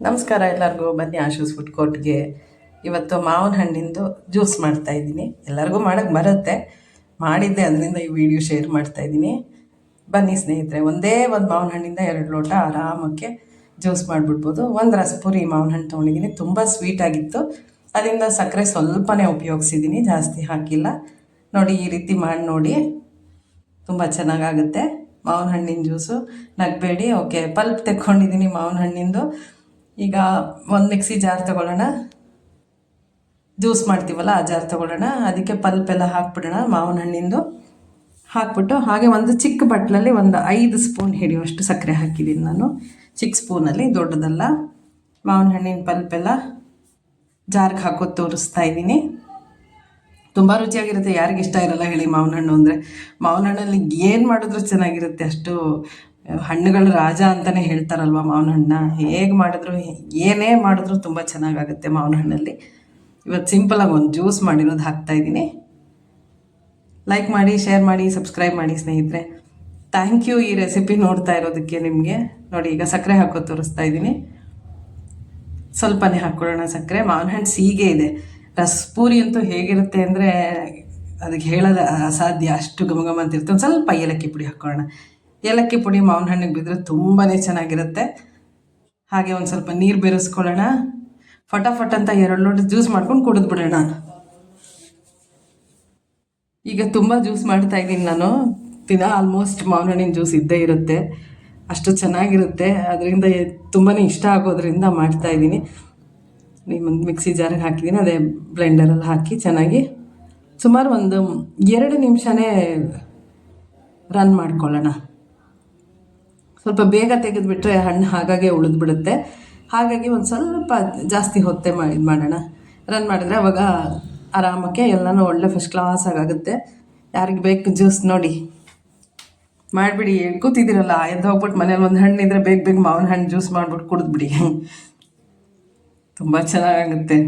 ನಮಸ್ಕಾರ ಎಲ್ಲರಿಗೂ. ಬನ್ನಿ ಆಶೂಸ್ ಫುಡ್ ಕೋರ್ಟ್ಗೆ ಇವತ್ತು ಮಾವಿನ ಹಣ್ಣಿಂದು ಜ್ಯೂಸ್ ಮಾಡ್ತಾ ಇದ್ದೀನಿ. ಎಲ್ಲರಿಗೂ ಮಾಡೋಕ್ಕೆ ಬರುತ್ತೆ. ಮಾಡಿದ್ದೆ, ಅದರಿಂದ ಈ ವಿಡಿಯೋ ಶೇರ್ ಮಾಡ್ತಾ ಇದ್ದೀನಿ. ಬನ್ನಿ ಸ್ನೇಹಿತರೆ, ಒಂದೇ ಒಂದು ಮಾವಿನ ಹಣ್ಣಿಂದ ಎರಡು ಲೋಟ ಆರಾಮಕ್ಕೆ ಜ್ಯೂಸ್ ಮಾಡಿಬಿಡ್ಬೋದು. ಒಂದು ರಸಪುರಿ ಮಾವಿನ ಹಣ್ಣು ತೊಗೊಂಡಿದ್ದೀನಿ. ತುಂಬ ಸ್ವೀಟ್ ಆಗಿತ್ತು. ಅದರಿಂದ ಸಕ್ಕರೆ ಸ್ವಲ್ಪನೇ ಉಪಯೋಗಿಸಿದ್ದೀನಿ. ಜಾಸ್ತಿ ಹಾಕಿಲ್ಲ. ನೋಡಿ, ಈ ರೀತಿ ಮಾಡಿ ನೋಡಿ. ತುಂಬ ಚೆನ್ನಾಗಾಗುತ್ತೆ. ಮಾವಿನ ಹಣ್ಣಿನ ಜ್ಯೂಸು ನಗಬೇಡಿ. ಓಕೆ ಪಲ್ಪ್ ತೆಕ್ಕೊಂಡಿದ್ದೀನಿ ಮಾವಿನ ಹಣ್ಣಿಂದು. ಈಗ ಒಂದು ಮಿಕ್ಸಿ ಜಾರ್ ತಗೊಳ್ಳೋಣ. ಜ್ಯೂಸ್ ಮಾಡ್ತೀವಲ್ಲ ಆ ಜಾರ್ ತಗೊಳ್ಳೋಣ. ಅದಕ್ಕೆ ಪಲ್ಪ್ ಎಲ್ಲ ಹಾಕ್ಬಿಡೋಣ, ಮಾವಿನ ಹಣ್ಣಿಂದು. ಹಾಕ್ಬಿಟ್ಟು ಹಾಗೆ ಒಂದು ಚಿಕ್ಕ ಬಟ್ಲಲ್ಲಿ ಒಂದು ಐದು ಸ್ಪೂನ್ ಹಿಡಿಯುವಷ್ಟು ಸಕ್ಕರೆ ಹಾಕಿದ್ದೀನಿ ನಾನು. ಚಿಕ್ಕ ಸ್ಪೂನಲ್ಲಿ ದೊಡ್ಡದಲ್ಲ. ಮಾವಿನ ಹಣ್ಣಿನ ಪಲ್ಪ್ ಎಲ್ಲ ಜಾರ್ಗೆ ಹಾಕೋ ತೋರಿಸ್ತಾ ಇದ್ದೀನಿ. ತುಂಬ ರುಚಿಯಾಗಿರುತ್ತೆ. ಯಾರಿಗೆ ಇಷ್ಟ ಇರಲ್ಲ ಹೇಳಿ ಮಾವಿನ ಹಣ್ಣು ಅಂದರೆ. ಮಾವಿನ ಹಣ್ಣಲ್ಲಿ ಏನು ಮಾಡಿದ್ರು ಚೆನ್ನಾಗಿರುತ್ತೆ ಅಷ್ಟು ಹಣ್ಣುಗಳ ರಾಜ ಅಂತಲೇ ಹೇಳ್ತಾರಲ್ವಾ ಮಾವಿನ ಹಣ್ಣನ್ನ ಹೇಗೆ ಮಾಡಿದ್ರು, ಏನೇ ಮಾಡಿದ್ರು ತುಂಬ ಚೆನ್ನಾಗಾಗುತ್ತೆ ಮಾವಿನ ಹಣ್ಣಲ್ಲಿ ಇವತ್ತು ಸಿಂಪಲಾಗಿ ಒಂದು ಜ್ಯೂಸ್ ಮಾಡಿರೋದು ಹಾಕ್ತಾಯಿದ್ದೀನಿ ಲೈಕ್ ಮಾಡಿ ಶೇರ್ ಮಾಡಿ ಸಬ್ಸ್ಕ್ರೈಬ್ ಮಾಡಿ ಸ್ನೇಹಿತರೆ. ಥ್ಯಾಂಕ್ ಯು ಈ ರೆಸಿಪಿ ನೋಡ್ತಾ ಇರೋದಕ್ಕೆ ನಿಮಗೆ. ನೋಡಿ, ಈಗ ಸಕ್ಕರೆ ಹಾಕೋ ತೋರಿಸ್ತಾ ಇದ್ದೀನಿ. ಸ್ವಲ್ಪನೇ ಹಾಕ್ಕೊಳ್ಳೋಣ ಸಕ್ಕರೆ. ಮಾವಿನ ಹಣ್ಣು ಸೀಗೆ ಇದೆ. ರಸ್ಪೂರಿ ಅಂತೂ ಹೇಗಿರುತ್ತೆ ಅಂದರೆ ಅದಕ್ಕೆ ಹೇಳೋದು ಅಸಾಧ್ಯ. ಅಷ್ಟು ಘಮ ಘಮ ಅಂತ ಇರುತ್ತೆ. ಒಂದು ಸ್ವಲ್ಪ ಏಲಕ್ಕಿ ಪುಡಿ ಹಾಕ್ಕೊಳ್ಳೋಣ. ಏಲಕ್ಕಿ ಪುಡಿ ಮಾವಿನ ಹಣ್ಣಿಗೆ ಬಿದ್ದರೆ ತುಂಬಾ ಚೆನ್ನಾಗಿರುತ್ತೆ. ಹಾಗೆ ಒಂದು ಸ್ವಲ್ಪ ನೀರು ಬೆರೆಸ್ಕೊಳ್ಳೋಣ. ಫಟಾಫಟ್ ಅಂತ ಎರಡು ಲೋಟ ಜ್ಯೂಸ್ ಮಾಡ್ಕೊಂಡು ಕುಡಿದು ಬಿಡೋಣ. ಈಗ ತುಂಬ ಜ್ಯೂಸ್ ಮಾಡ್ತಾ ಇದ್ದೀನಿ ನಾನು. ದಿನ ಆಲ್ಮೋಸ್ಟ್ ಮಾವಿನ ಹಣ್ಣಿನ ಜ್ಯೂಸ್ ಇದ್ದೇ ಇರುತ್ತೆ. ಅಷ್ಟು ಚೆನ್ನಾಗಿರುತ್ತೆ. ಅದರಿಂದ ತುಂಬಾ ಇಷ್ಟ ಆಗೋದ್ರಿಂದ ಮಾಡ್ತಾ ಇದ್ದೀನಿ. ಒಂದು ಮಿಕ್ಸಿ ಜಾರಿಗೆ ಹಾಕಿದ್ದೀನಿ. ಅದೇ ಬ್ಲೆಂಡರಲ್ಲಿ ಹಾಕಿ ಚೆನ್ನಾಗಿ ಸುಮಾರು ಒಂದು ಎರಡು ನಿಮಿಷನೇ ರನ್ ಮಾಡ್ಕೊಳ್ಳೋಣ. ಸ್ವಲ್ಪ ಬೇಗ ತೆಗೆದುಬಿಟ್ರೆ ಹಣ್ಣು ಹಾಗಾಗೆ ಉಳಿದ್ಬಿಡುತ್ತೆ. ಹಾಗಾಗಿ ಒಂದು ಸ್ವಲ್ಪ ಜಾಸ್ತಿ ಹೊತ್ತೆ ಮಾಡಿ ಮಾಡೋಣ. ರನ್ ಮಾಡಿದ್ರೆ ಅವಾಗ ಆರಾಮಕ್ಕೆ ಎಲ್ಲನೂ ಒಳ್ಳೆ ಫಸ್ಟ್ ಕ್ಲಾಸ್ ಆಗುತ್ತೆ ಯಾರಿಗೆ ಬೇಕು ಜ್ಯೂಸ್ ನೋಡಿ. ಮಾಡಿಬಿಡಿ, ಕೂತಿದ್ದೀರಲ್ಲ, ಎದ್ದು ಹೋಗ್ಬಿಟ್ಟು ಮನೇಲಿ ಒಂದು ಹಣ್ಣಿದ್ರೆ ಬೇಗ ಬೇಗ ಮಾವಿನ ಹಣ್ಣು ಜ್ಯೂಸ್ ಮಾಡಿಬಿಟ್ಟು ಕುಡಿದ್ಬಿಡಿ. ತುಂಬ ಚೆನ್ನಾಗುತ್ತೆ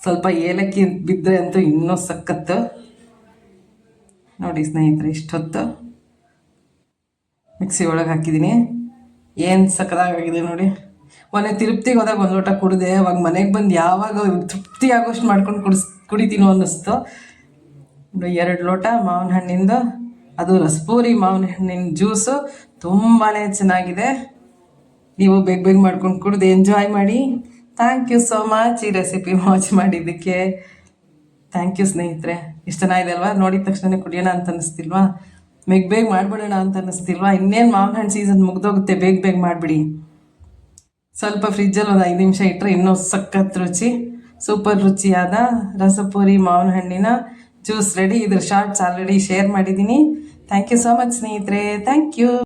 ಸ್ವಲ್ಪ ಏಲಕ್ಕಿ ಬಿದ್ದರೆ ಅಂತೂ ಇನ್ನೂ ಸಖತ್ತು. ನೋಡಿ ಸ್ನೇಹಿತರೆ, ಇಷ್ಟೊತ್ತು. ಮಿಕ್ಸಿ ಒಳಗೆ ಹಾಕಿದ್ದೀನಿ ಏನು ಸಕ್ಕದಾಗಿದೆ ನೋಡಿ. ಮೊನ್ನೆ ತಿರುಪ್ತಿಗೆ ಹೋದಾಗ ಒಂದು ಲೋಟ ಕುಡಿದೆ, ಅವಾಗ ಮನೆಗೆ ಬಂದು ಯಾವಾಗ ತೃಪ್ತಿ ಆಗೋಷ್ಟು ಮಾಡ್ಕೊಂಡು ಕುಡಿಸ್, ಕುಡಿತೀನೋ ಅನ್ನಿಸ್ತು. ಎರಡು ಲೋಟ ಮಾವಿನ ಹಣ್ಣಿಂದು, ಅದು ರಸ್ಪೂರಿ ಮಾವಿನ ಹಣ್ಣಿನ ಜ್ಯೂಸು. ತುಂಬಾ ಚೆನ್ನಾಗಿದೆ. ನೀವು ಬೇಗ ಬೇಗ ಮಾಡ್ಕೊಂಡು ಕುಡಿದು ಎಂಜಾಯ್ ಮಾಡಿ. ಥ್ಯಾಂಕ್ ಯು ಸೋ ಮಚ್ ಈ ರೆಸಿಪಿ ವಾಚ್ ಮಾಡಿದ್ದಕ್ಕೆ. ಥ್ಯಾಂಕ್ ಯು ಸ್ನೇಹಿತರೆ. ಇಷ್ಟ ಚೆನ್ನಾಗಿದೆ ಅಲ್ವಾ? ನೋಡಿದ ತಕ್ಷಣ ಕುಡಿಯೋಣ ಅಂತ ಅನ್ನಿಸ್ತಿಲ್ವಾ? ಬೇಗ ಬೇಗ ಮಾಡ್ಬಿಡೋಣ ಅಂತ ಅನ್ನಿಸ್ತಿಲ್ವಾ ಇನ್ನೇನು ಮಾವಿನ ಹಣ್ಣು ಸೀಸನ್ ಮುಗ್ದೋಗುತ್ತೆ, ಬೇಗ ಬೇಗ ಮಾಡಿಬಿಡಿ. ಸ್ವಲ್ಪ ಫ್ರಿಜ್ಜಲ್ಲಿ ಒಂದು ಐದು ನಿಮಿಷ ಇಟ್ಟರೆ ಇನ್ನೂ ಸಖತ್ ರುಚಿ. ಸೂಪರ್ ರುಚಿಯಾದ ರಸಪೂರಿ ಮಾವಿನ ಹಣ್ಣಿನ ಜ್ಯೂಸ್ ರೆಡಿ ಇದ್ರ ಶಾರ್ಟ್ಸ್ ಆಲ್ರೆಡಿ ಶೇರ್ ಮಾಡಿದ್ದೀನಿ ಥ್ಯಾಂಕ್ ಯು ಸೋ ಮಚ್ ಸ್ನೇಹಿತರೆ. Thank you